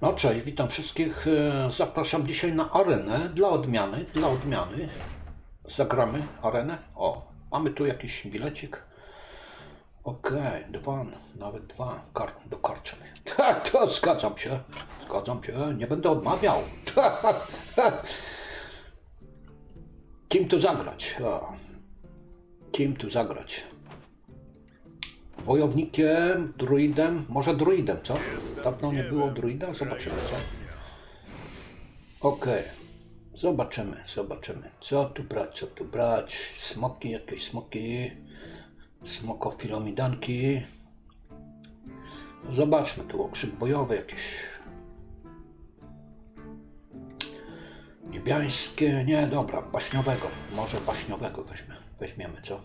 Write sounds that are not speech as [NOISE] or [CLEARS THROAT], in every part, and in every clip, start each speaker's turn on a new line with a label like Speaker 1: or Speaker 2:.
Speaker 1: No cześć, witam wszystkich. E, Zapraszam dzisiaj na arenę dla odmiany. Dla odmiany. Zagramy arenę. O, mamy tu jakiś bilecik. Okej, dwa, nawet dwa kart do karczmy. [LAUGHS] Tak, to zgadzam się. Zgadzam się, nie będę odmawiał. [LAUGHS] Kim tu zagrać? Kim tu zagrać? Wojownikiem, druidem, może druidem, co? Dawno nie było druida, zobaczymy, co? Okej, zobaczymy, zobaczymy. Co tu brać, co tu brać? Smoki, jakieś smoki, smokofilomidanki. Zobaczmy, tu okrzyk bojowy jakieś. Niebiańskie, nie, dobra, baśniowego. Może baśniowego weźmy, weźmiemy, co?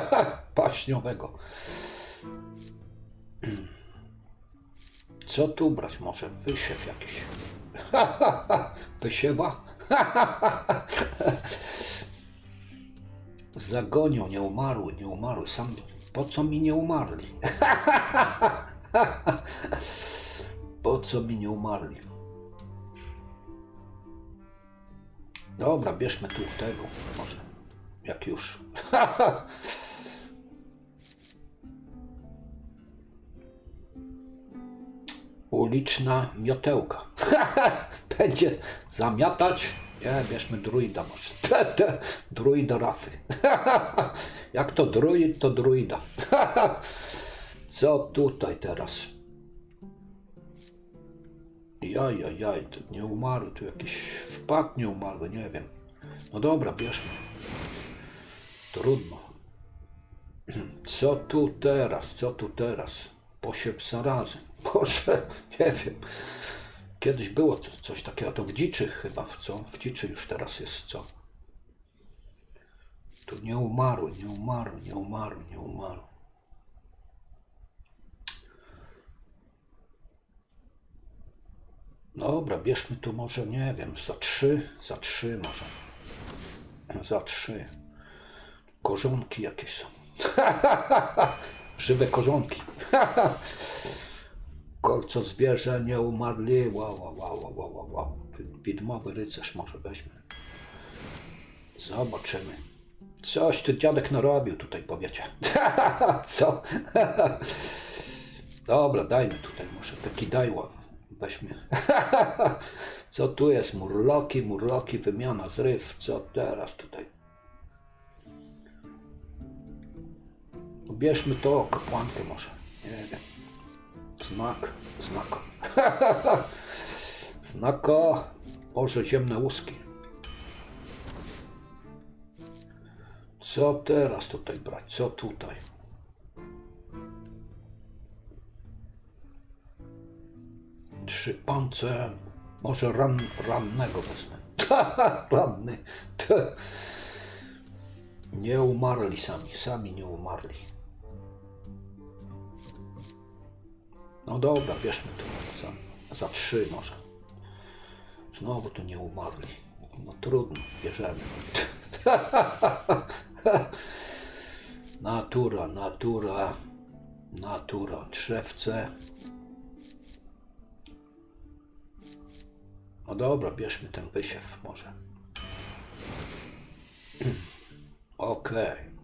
Speaker 1: [LAUGHS] baśniowego. Co tu brać? Może wysiew jakiś. [LAUGHS] Wysiewa? [LAUGHS] Zagonią, nie umarły, nie umarły. Sam, po co mi nie umarli? [LAUGHS] po co mi nie umarli? Dobra, bierzmy tu tego, może. Jak już. Uliczna miotełka. [LAUGHS] Będzie zamiatać. Nie, bierzmy druida może. [LAUGHS] Te, te, druida rafy. [LAUGHS] Jak to druid, to druida. Co tutaj teraz? Jaj, jaj, jaj, to nie umarły, tu jakiś wpad nie umarły, nie wiem. No dobra, bierzmy. Trudno. [CLEARS THROAT] Co tu teraz, co tu teraz? Posiew zarazy. [LAUGHS] Boże, nie wiem. Kiedyś było coś takiego, to w dziczy chyba, co? W dziczy już teraz jest co? Tu nie umarły, nie umarły, nie umarły, nie umarły. Dobra, bierzmy tu może, nie wiem, za trzy, za trzy może. Za trzy. Korzonki jakieś są. [LAUGHS] Żywe korzonki. [LAUGHS] Kolco zwierzę nie umarli. Wow, wow, wow, wow, wow. Widmowy rycerz może weźmy. Zobaczymy. Coś tu dziadek narobił tutaj, powiecie. [LAUGHS] Co? [LAUGHS] Dobra, dajmy tutaj może taki dajła. Weźmy. Co tu jest? Murloki, murloki, wymiana, zryw. Co teraz tutaj? Bierzmy to, kapłankę może. Nie wiem. Znak, znako. [LAUGHS] Znako. Boże, ziemne łuski. Co teraz tutaj brać? Co tutaj? Trzy pance. Może ran, rannego wezmę. [LAUGHS] Ranny. [LAUGHS] Nie umarli sami, sami nie umarli. No dobra, bierzmy tu za, za trzy może. Znowu tu nie umarli. No trudno, bierzemy. [LAUGHS] natura, natura, natura, drzewce. No dobra, bierzmy ten wysiew może. [CLEARS THROAT] Okej. To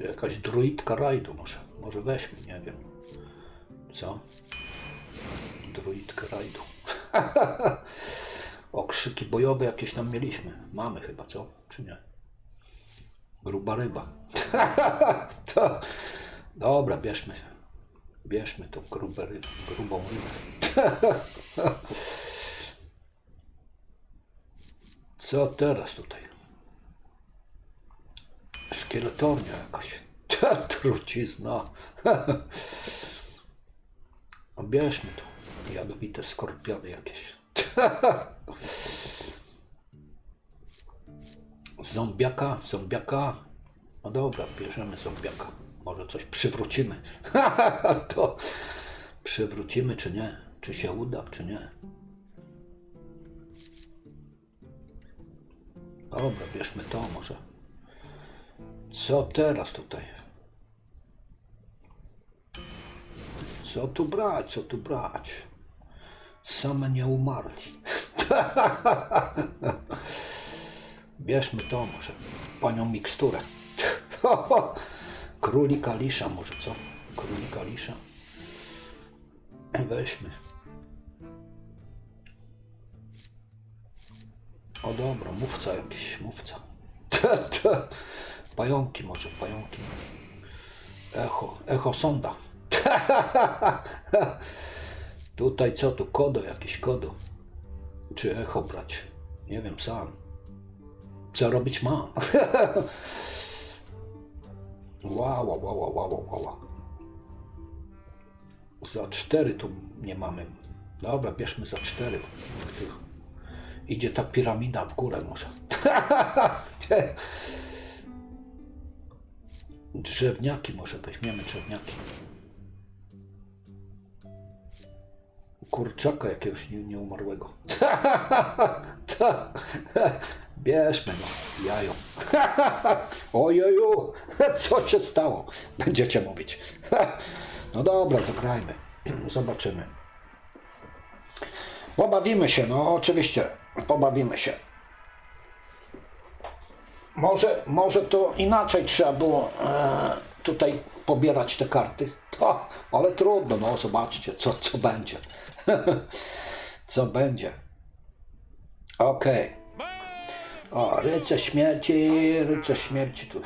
Speaker 1: jakaś druidka rajdu może. Może weźmy, nie wiem. Co? Druidka rajdu. [LAUGHS] Okrzyki bojowe jakieś tam mieliśmy. Mamy chyba, co? Czy nie? Gruba ryba. [LAUGHS] to... Dobra, bierzmy. Bierzmy tą grubę ryb, grubą rybę. [LAUGHS] Co teraz tutaj? Szkieletornia jakaś. Trucizna. No bierzmy tu. Jadowite skorpiony jakieś. [LAUGHS] Zombiaka, zombiaka. No dobra, bierzemy zombiaka. Może coś przywrócimy. [LAUGHS] to przywrócimy, czy nie? Czy się uda, czy nie? Dobra, bierzmy to może. Co teraz tutaj? Co tu brać, co tu brać? Same nie umarli. [LAUGHS] Bierzmy to może. Panią miksturę. [LAUGHS] Królika lisza może co? Królika lisza. Weźmy. O dobra, mówca jakiś, mówca. [LAUGHS] Pająki może, pająki. Echo, echo sonda. [LAUGHS] Tutaj co tu, kodo, jakiś kodo. Czy echo brać? Nie wiem sam. Co robić mam? [LAUGHS] wow, wow, wow, wow, wow. Za cztery tu nie mamy. Dobra, bierzmy za cztery. Idzie ta piramida w górę może. [LAUGHS] Drzewniaki może weźmiemy drzewniaki. Kurczaka jakiegoś nie, nieumarłego. [LAUGHS] Bierzmy no, jajo. [LAUGHS] Ojeju, [LAUGHS] co się stało? Będziecie mówić. No dobra, zagrajmy. [CLEARS THROAT] Zobaczymy. Pobawimy się, no oczywiście, pobawimy się. Może, może to inaczej trzeba było e, tutaj pobierać te karty. To, ale trudno, no zobaczcie, co, co będzie. [LAUGHS] co będzie. Okej. O, rycerz śmierci, rycerz śmierci tu.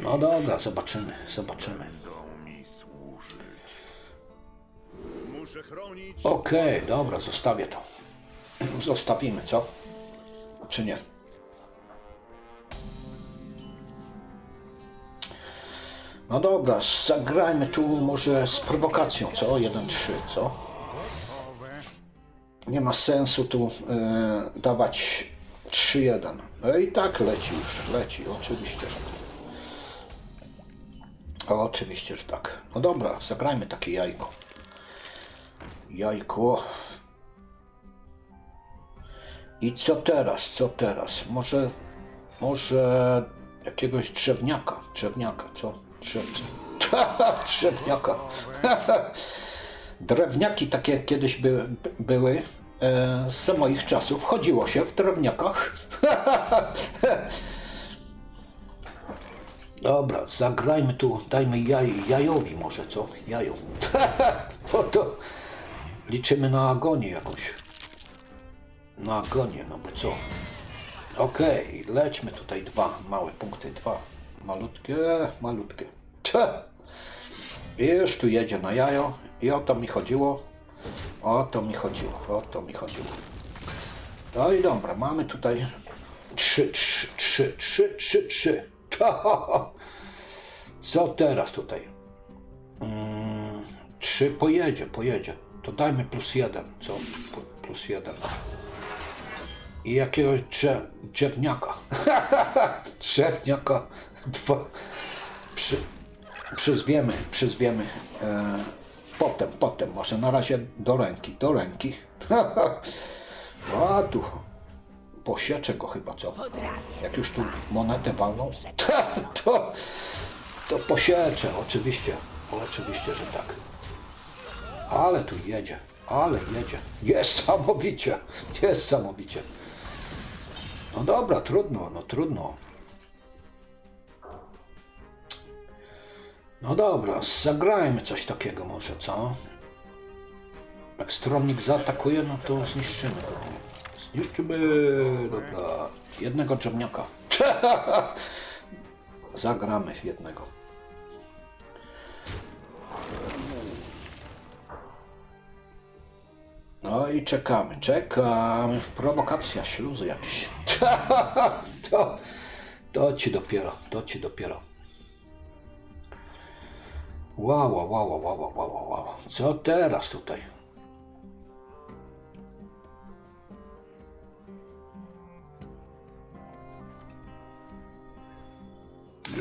Speaker 1: No dobra, zobaczymy, zobaczymy. Okej, dobra, zostawię to. Zostawimy, co? Czy nie? No dobra, zagrajmy tu może z prowokacją, co? 1-3, co? Nie ma sensu tu e, dawać 3-1. No i tak leci już, leci, oczywiście, tak. Oczywiście, że tak. No dobra, zagrajmy takie jajko. Jajko. I co teraz? Co teraz? Może, może jakiegoś drzewniaka. Drzewniaka, co? Drzew... [LAUGHS] Drzewniaka. Drewniaki takie kiedyś by, były. E, z moich czasów chodziło się w drewniakach. [LAUGHS] Dobra, zagrajmy tu, dajmy jaj, jajowi może, co? Jajo. Bo [LAUGHS] to liczymy na agonię jakąś. Na agonię, no bo co? Okej, lećmy tutaj dwa małe punkty, dwa. Malutkie, malutkie. Cze! Już tu jedzie na jajo i o to mi chodziło. O to mi chodziło, o to mi chodziło. No i dobra, mamy tutaj trzy, trzy, trzy, trzy, trzy, trzy. Co teraz tutaj? Mm, trzy pojedzie, pojedzie. To dajmy plus jeden, co? Plus jeden. I jakiegoś drzew, drzewniaka. [LAUGHS] drzewniaka. Dwa. Przy, przyzwiemy, przyzwiemy. E, potem, potem, może na razie do ręki, do ręki. [LAUGHS] A tu posieczę go chyba, co? Jak już tu monetę walną, to, to posieczę, oczywiście. Oczywiście, że tak. Ale tu jedzie, ale jedzie. Niesamowicie, niesamowicie. No dobra, trudno, no trudno. No dobra, zagrajmy coś takiego może, co? Jak stronnik zaatakuje, no to zniszczymy go. Zniszczymy, dobra. Jednego drzewniaka. [LAUGHS] Zagramy jednego. No i czekamy, czekamy. Prowokacja, śluzy jakieś. [LAUGHS] to, to ci dopiero, to ci dopiero. Wow, wow, wow, wow, wow, wow. Co teraz tutaj?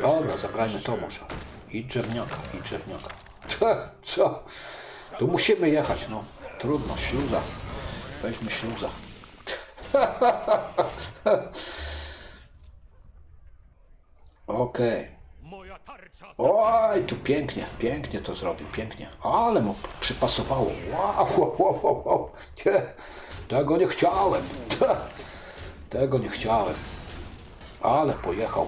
Speaker 1: Dobra, zagrajmy to może. I drzewniaka, i drzewniaka. [LAUGHS] Co? Tu musimy jechać, no. Trudno, śluza. Weźmy śluza. [LAUGHS] Okej.
Speaker 2: Moja
Speaker 1: Oj, tu pięknie, pięknie to zrobił, pięknie. Ale mu przypasowało. Wow, wow, wow, wow. Nie, tego nie chciałem. [LAUGHS] Tego nie chciałem. Ale pojechał.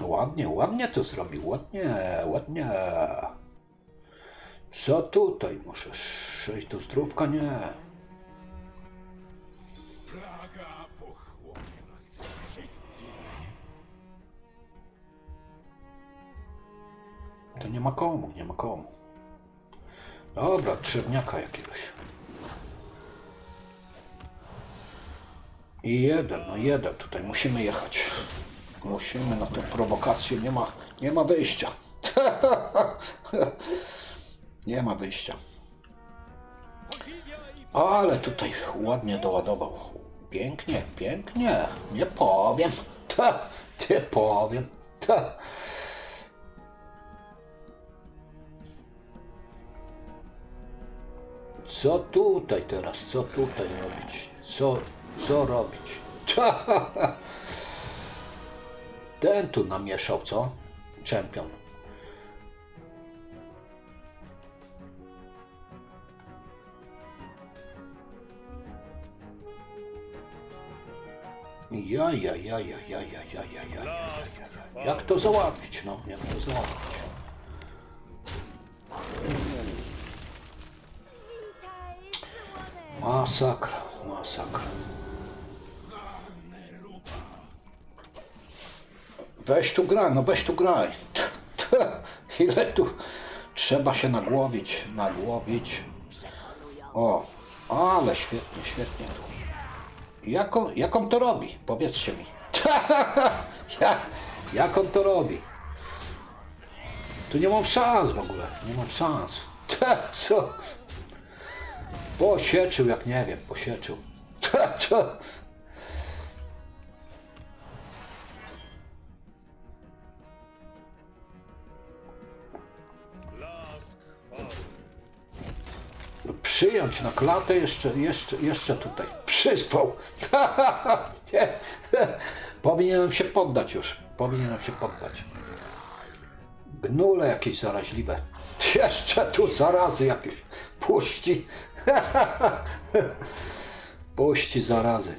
Speaker 1: Ładnie, ładnie to zrobił, ładnie, ładnie. Co tutaj? Muszę przejść do zdrówka? Nie.
Speaker 3: Plaga pochłonie nas wszystkich.
Speaker 1: To nie ma komu, nie ma komu. Dobra, trzewniaka jakiegoś. I jeden, no jeden, tutaj musimy jechać. Musimy na tę prowokację, nie ma, nie ma wyjścia. [LAUGHS] nie ma wyjścia. Ale tutaj ładnie doładował. Pięknie, pięknie. Nie powiem. Ta, nie powiem. Ta. Co tutaj teraz? Co tutaj robić? Co, co robić? Ten tu namieszał, co? Czempion. Ja, ja, ja, ja, ja, ja, ja, ja, ja, ja. Jak to załatwić? No, jak to załatwić? Masakra, masakra. Weź tu graj, no weź tu graj. Ile tu trzeba się nagłowić, nagłowić. O, ale świetnie, świetnie tu. Jak on, jak on to robi? Powiedzcie mi. [LAUGHS] jak, jak on to robi? Tu nie mam szans w ogóle, nie mam szans. [LAUGHS] Co? Posieczył jak nie wiem, posieczył. [LAUGHS] Co? Przyjąć na klatę jeszcze, jeszcze, jeszcze tutaj. Przysłał. [LAUGHS] Nie. Powinienem się poddać już. Powinienem się poddać. Gnule jakieś zaraźliwe. Jeszcze tu zarazy jakieś. Puści. [LAUGHS] Puści zarazy.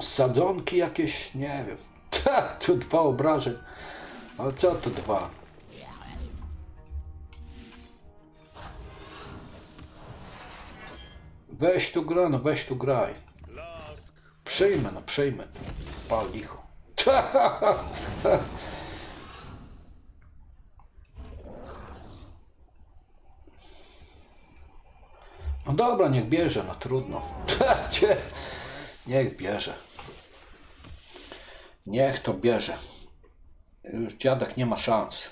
Speaker 1: Sadzonki jakieś, nie wiem. [LAUGHS] Tu dwa obrażeń. Ale co to dwa? Weź tu gra, no weź tu graj. Przyjmę, no przyjmę. Pal licho. [LAUGHS] No dobra, niech bierze, no trudno. [LAUGHS] Niech bierze. Niech to bierze. Już dziadek nie ma szans.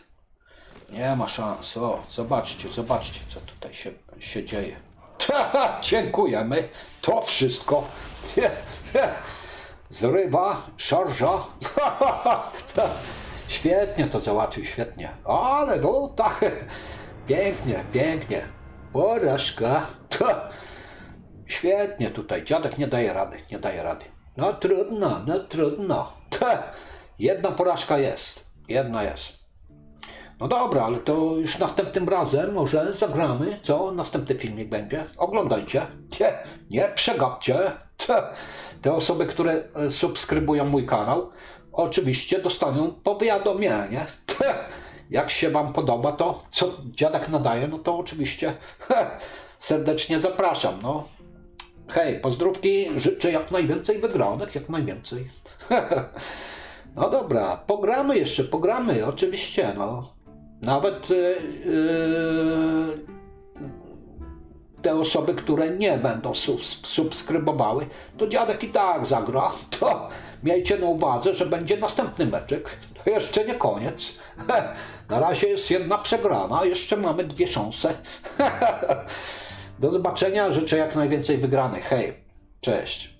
Speaker 1: Nie ma szans. O, zobaczcie, zobaczcie, co tutaj się, się dzieje. [LAUGHS] Dziękujemy. To wszystko. [LAUGHS] Zrywa, szarża. [LAUGHS] Świetnie to załatwił, świetnie. Ale no tak. Pięknie, pięknie. Porażka. Świetnie tutaj. Dziadek nie daje rady, nie daje rady. No trudno, no trudno. Jedna porażka jest. Jedna jest. No dobra, ale to już następnym razem może zagramy, co? Następny filmik będzie. Oglądajcie. Nie, nie przegapcie. Te osoby, które e, subskrybują mój kanał, oczywiście dostaną powiadomienie. Jak się Wam podoba to, co dziadek nadaje, no to oczywiście serdecznie zapraszam. No. Hej, pozdrówki, życzę jak najwięcej wygranych, jak najwięcej. [LAUGHS] No dobra, pogramy jeszcze, pogramy, oczywiście, no. Nawet yy, yy, te osoby, które nie będą subs- subskrybowały, to dziadek i tak zagra. [LAUGHS] To miejcie na uwadze, że będzie następny meczek. To jeszcze nie koniec. [LAUGHS] Na razie jest jedna przegrana, jeszcze mamy dwie szanse. [LAUGHS] Do zobaczenia, życzę jak najwięcej wygranych. Hej, cześć.